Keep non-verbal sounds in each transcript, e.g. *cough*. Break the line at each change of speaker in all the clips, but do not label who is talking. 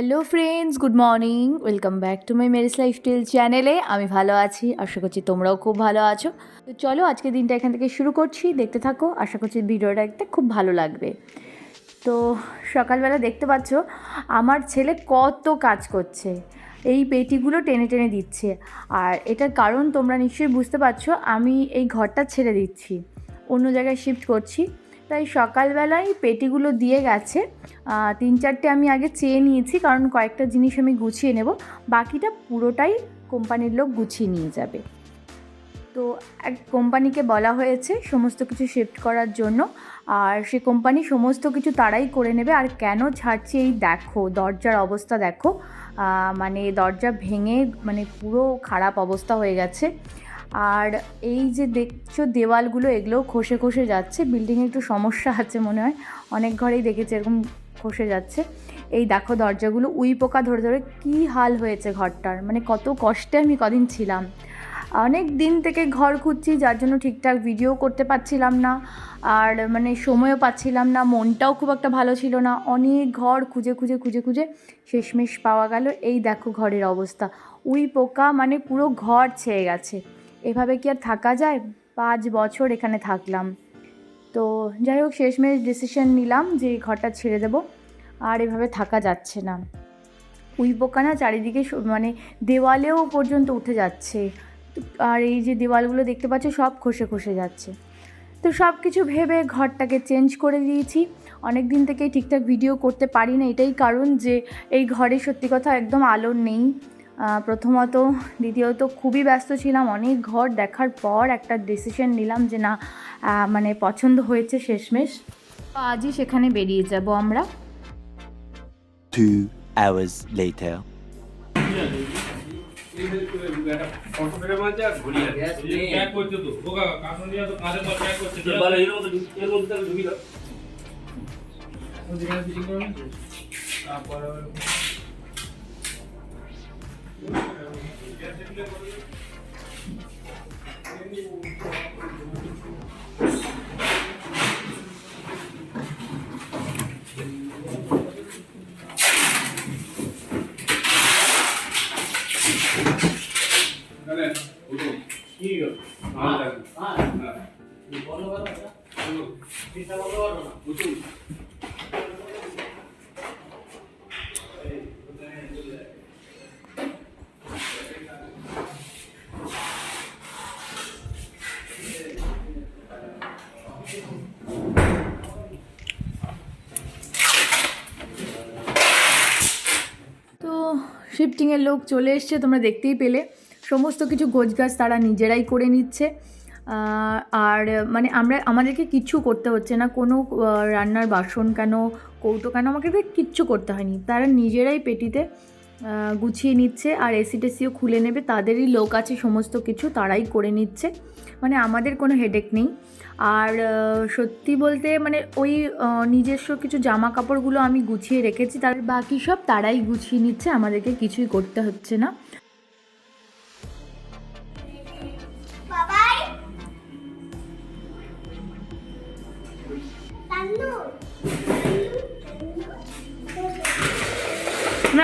Hello friends good morning welcome back to my Mary's lifestyle চ্যানেলে আমি ভালো আছি। আশা করছি তোমরাও খুব ভালো আছো। তো চলো আজকে দিনটা এখান থেকে শুরু করছি। দেখতে থাকো। আশা করছি ভিডিওটা দেখতে খুব ভালো লাগবে। তো সকালবেলা দেখতে পাচ্ছ, আমার ছেলে কত কাজ করছে। এই পেটিগুলো টেনে টেনে দিচ্ছে। আর এটার কারণ তোমরা নিশ্চয়ই বুঝতে পারছ, আমি এই ঘরটা ছেড়ে দিচ্ছি। অন্য জায়গায় শিফট করছি। তাই সকালবেলায় পেটিগুলো দিয়ে গেছে। তিন চারটে আমি আগে চেয়ে নিয়েছি, কারণ কয়েকটা জিনিস আমি গুছিয়ে নেব। বাকিটা পুরোটাই কোম্পানির লোক গুছিয়ে নিয়ে যাবে। তো এক কোম্পানিকে বলা হয়েছে সমস্ত কিছু শিফট করার জন্য। আর সে কোম্পানি সমস্ত কিছু তারাই করে নেবে। আর কেন ছাড়ছে এই দেখো, দরজার অবস্থা দেখো। মানে দরজা ভেঙে মানে পুরো খারাপ অবস্থা হয়ে গেছে। আর এই যে দেখছ দেওয়ালগুলো, এগুলোও খসে খসে যাচ্ছে। বিল্ডিংয়ে একটু সমস্যা আছে মনে হয়। অনেক ঘরেই দেখেছি এরকম খসে যাচ্ছে। এই দেখো দরজাগুলো, উই পোকা ধরে ধরে কী হাল হয়েছে ঘরটার। মানে কত কষ্টে আমি কদিন ছিলাম। অনেক দিন থেকে ঘর খুঁজছি, যার জন্য ঠিকঠাক ভিডিও করতে পারছিলাম না। আর মানে সময়ও পাচ্ছিলাম না, মনটাও খুব একটা ভালো ছিল না। অনেক ঘর খুঁজে খুঁজে খুঁজে খুঁজে শেষমেশ পাওয়া গেল। এই দেখো ঘরের অবস্থা। উই পোকা মানে পুরো ঘর ছেয়ে গেছে। এভাবে কি আর থাকা যায়? পাঁচ বছর এখানে থাকলাম। তো যাই হোক, শেষমেশ ডিসিশন নিলাম যে ঘরটা ছেড়ে দেবো। আর এভাবে থাকা যাচ্ছে না। উই পোকা না চারিদিকে মানে দেওয়ালেও পর্যন্ত উঠে যাচ্ছে। আর এই যে দেওয়ালগুলো দেখতে পাচ্ছ, সব খসে খসে যাচ্ছে। তো সব কিছু ভেবে ঘরটাকে চেঞ্জ করে দিয়েছি। অনেক দিন থেকে ঠিকঠাক ভিডিও করতে পারি না। এটাই কারণ যে এই ঘরে সত্যি কথা একদম আলো নেই। প্রথমত দ্বিতীয়ত খুবই ব্যস্ত ছিলাম। অনেক ঘর দেখার পর একটা ডিসিশন নিলাম যে না মানে পছন্দ হয়েছে শেষমেশ। তো আজই সেখানে বেরিয়ে যাব আমরা।
তারপর
Gracias. শিফটিংয়ের লোক চলে এসছে, তোমরা দেখতেই পেলে। সমস্ত কিছু গোছগাছ তারা নিজেরাই করে নিচ্ছে। আর মানে আমরা, আমাদেরকে কিচ্ছু করতে হচ্ছে না। কোনো রান্নার বাসন কেন, কৌটো কেন আমাকে কিচ্ছু করতে হয়নি। তারা নিজেরাই পেটিতে গুছিয়ে নিচ্ছে আর এসি টেসিও খুলে নেবে। তাদেরই লোক আছে, সমস্ত কিছু তারাই করে নিচ্ছে। মানে আমাদের কোনো হেডেক নেই। আর সত্যি বলতে মানে ওই নিজস্ব কিছু জামা কাপড়গুলো আমি গুছিয়ে রেখেছি। তার বাকি সব তারাই গুছিয়ে নিচ্ছে। আমাদেরকে কিছুই করতে হচ্ছে না।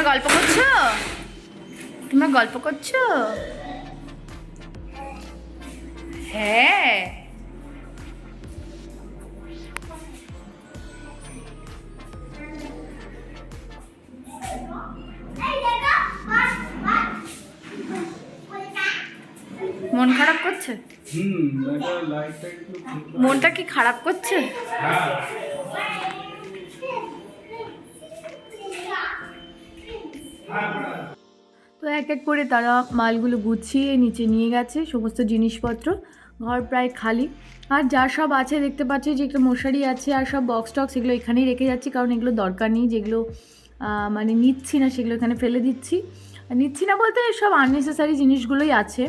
গল্প করছ? তোমরা গল্প করছ? হ্যাঁ। মন খারাপ করছে? মনটা কি খারাপ করছে? এক এক করে তারা মালগুলো গুছিয়ে নিচে নিয়ে গেছে, সমস্ত জিনিসপত্র। ঘর প্রায় খালি। আর যা সব আছে, দেখতে পাচ্ছি যে একটা মশারি আছে আর সব বক্স টক্স এগুলো এখানেই রেখে যাচ্ছি, কারণ এগুলো দরকার নেই, যেগুলো মানে নিচ্ছি না সেগুলো এখানে ফেলে দিচ্ছি। নিচ্ছি না বলতে সব আননেসেসারি জিনিসগুলোই আছে।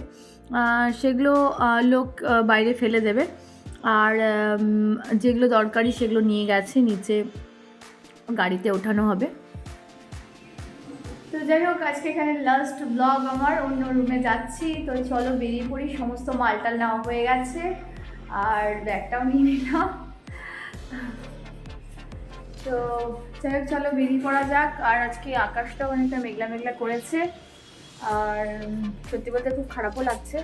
সেগুলো লোক বাইরে ফেলে দেবে। আর যেগুলো দরকারি সেগুলো নিয়ে গেছে, নিচে গাড়িতে ওঠানো হবে। যাই হোক, আজকে এখানে লাস্ট ব্লগ আমার, অন্য রুমে যাচ্ছি। তো চলো বেরিয়ে পড়ি, সমস্ত মালটাল নেওয়া হয়ে গেছে। আর ব্যাগটাও নিয়ে নিলাম। তো যাই হোক, চলো বেরিয়ে পড়া যাক। আর আজকে আকাশটা অনেকটা মেঘলা মেঘলা করেছে। আর সত্যি বলতে খুব খারাপও লাগছে।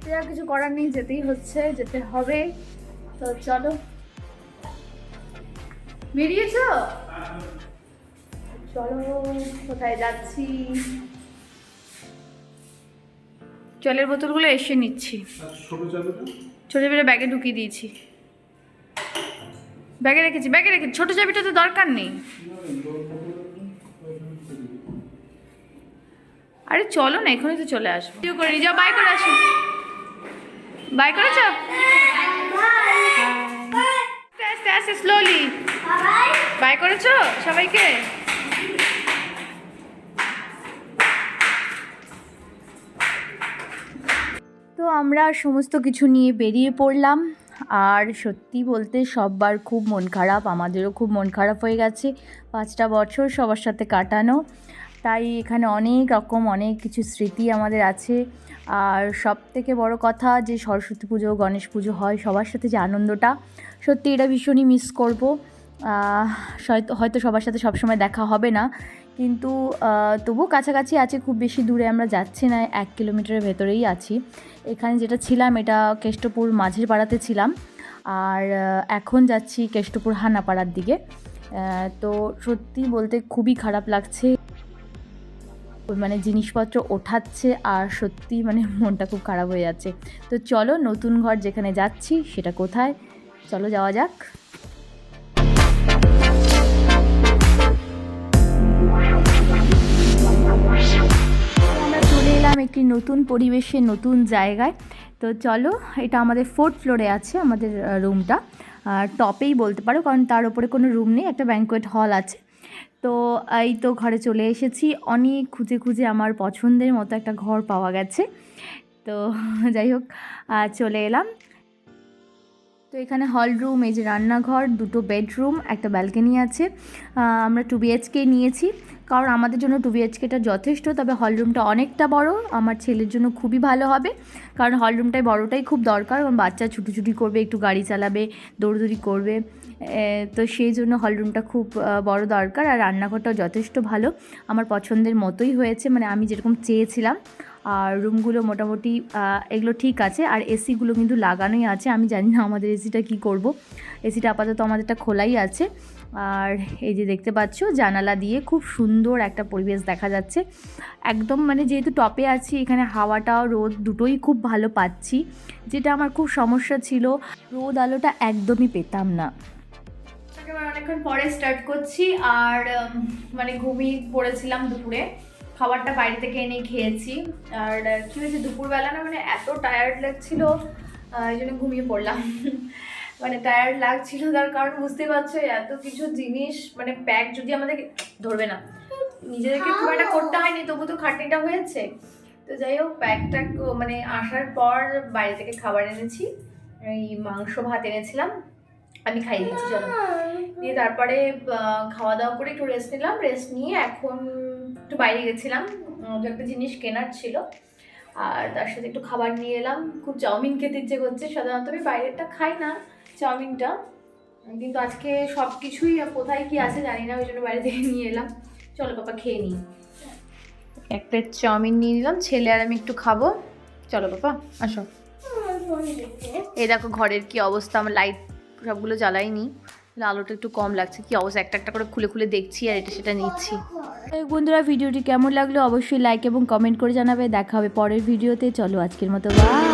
তো আর কিছু করার নেই, যেতেই হচ্ছে, যেতে হবে। তো চলো। বেরিয়েছো? চলো কোথায় যাচ্ছি? জলের বোতলগুলো এসে নিচ্ছি। ছোটো চাবিটা ব্যাগে ঢুকিয়ে দিয়েছি। ব্যাগে রেখেছি ব্যাগে রেখেছি ছোটো চাবিটা তো দরকার নেই। আরে চলো না এখনই তো চলে আসব। ভিডিও করে নিয়ে যাও বাই করে আসো। বাই করেছ? আস্তে আস্তে স্লোলি বাই করেছ সবাইকে? আমরা সমস্ত কিছু নিয়ে বেরিয়ে পড়লাম। আর সত্যি বলতে সববার খুব মন খারাপ, আমাদেরও খুব মন খারাপ হয়ে গেছে পাঁচটা বছর সবার সাথে কাটানো। তাই এখানে অনেক রকম অনেক কিছু স্মৃতি আমাদের আছে। আর সব থেকে বড় কথা যে সরস্বতী পুজো, গণেশ পুজো হয় সবার সাথে যে আনন্দটা, সত্যি এটা ভীষণই মিস করব। হয়তো হয়তো সবার সাথে সবসময় দেখা হবে না। কিন্তু তবুও কাছাকাছি আছে, খুব বেশি দূরে আমরা যাচ্ছি না, এক কিলোমিটারের ভেতরেই আছি। এখানে যেটা ছিলাম, এটা কেষ্টপুর মাঝের পাড়াতে ছিলাম। আর এখন যাচ্ছি কেষ্টপুর হানাপাড়ার দিকে। তো সত্যি বলতে খুবই খারাপ লাগছে। মানে জিনিসপত্র ওঠাচ্ছে আর সত্যি মানে মনটা খুব খারাপ হয়ে যাচ্ছে। তো চলো নতুন ঘর যেখানে যাচ্ছি, সেটা কোথায়? চলো যাওয়া যাক। একটি নতুন পরিবেশে, নতুন জায়গায়। তো চলো, এটা আমাদের ফোর্থ ফ্লোরে আছে আমাদের রুমটা টপেই বলতে পারো, কারণ তার উপরে কোনো রুম নেই, একটা ব্যাঙ্কোয়েট হল আছে। তো এই তো ঘরে চলে এসেছি। অনেক খুঁজে খুঁজে আমার পছন্দের মতো একটা ঘর পাওয়া গেছে। তো যাই হোক চলে এলাম। তো এখানে হল রুম এই যে রান্নাঘর, দুটো বেডরুম একটা ব্যালকনি আছে। আমরা টু বিএচকে নিয়েছি। কারণ আমাদের জন্য টু বিএচকেটা যথেষ্ট, তবে হল রুমটা অনেকটা বড়। আমার ছেলের জন্য খুবই ভালো হবে। কারণ হল রুমটাই বড়টাই খুব দরকার। কারণ বাচ্চা ছুটোছুটি করবে, একটু গাড়ি চালাবে, দৌড়দৌড়ি করবে। তো সেই জন্য হল রুমটা খুব বড় দরকার। আর রান্নাঘরটাও যথেষ্ট ভালো। আমার পছন্দের মতোই হয়েছে। মানে আমি যেরকম চেয়েছিলাম আর রুমগুলো মোটামুটি এগুলো ঠিক আছে। আর এসিগুলো কিন্তু লাগানোই আছে। আমি জানি না আমাদের এসিটা কি করব। এসিটা আপাতত আমাদেরটা খোলাই আছে। আর এই যে দেখতে পাচ্ছ, জানালা দিয়ে খুব সুন্দর একটা পরিবেশ দেখা যাচ্ছে। একদম মানে যেহেতু টপে আছি, এখানে হাওয়াটা রোদ দুটোই খুব ভালো পাচ্ছি। যেটা আমার খুব সমস্যা ছিল, রোদ আলোটা একদমই পেতাম না। অনেকক্ষণ পরে স্টার্ট করছি। আর মানে ঘুমিয়ে পড়েছিলাম দুপুরে। খাবারটা বাইরে থেকে এনে খেয়েছি। আর কী হয়েছে দুপুরবেলা না মানে এত টায়ার্ড লাগছিল এই জন্য ঘুমিয়ে পড়লাম। *laughs* মানে টায়ার্ড লাগছিল তার কারণ বুঝতে পারছ এত কিছু জিনিস মানে প্যাক যদি আমাদের ধরবে না। নিজেদেরকে খুব একটা করতে হয়নি তবু তো খাটনিটা হয়েছে। তো যাই হোক প্যাকটা মানে আসার পর বাইরে থেকে খাবার এনেছি। এই মাংস ভাত এনেছিলাম আমি খাইয়ে দিচ্ছি চলো। দিয়ে তারপরে খাওয়া দাওয়া করে একটু রেস্ট নিলাম। রেস্ট নিয়ে এখন একটু বাইরে গেছিলাম একটা জিনিস কেনার ছিল। আর তার সাথে একটু খাবার নিয়ে এলাম। খুব চাউমিন খেতে ইচ্ছে করছে, সাধারণত আমি বাইরেরটা খাই না চাউমিনটা। কিন্তু আজকে সব কিছুই কোথায় কি আছে জানি না, ওই জন্য বাইরে থেকে নিয়ে এলাম। চলো বাবা খেয়ে নিই। এক প্লেট চাউমিন নিয়ে নিলাম, ছেলে আর আমি একটু খাব। চলো বাবা আসো। এই দেখো ঘরের কি অবস্থা, আমার লাইট সবগুলো জ্বালাইনি আলোটা একটু কম লাগছে, কি অবস্থা? একটা একটা করে খুলে খুলে দেখছি আর এটা সেটা নিচ্ছি। বন্ধুরা, ভিডিওটি কেমন লাগল অবশ্যই লাইক এবং কমেন্ট করে জানাবে। দেখা হবে পরের ভিডিওতে। চলো আজকের মতো বাই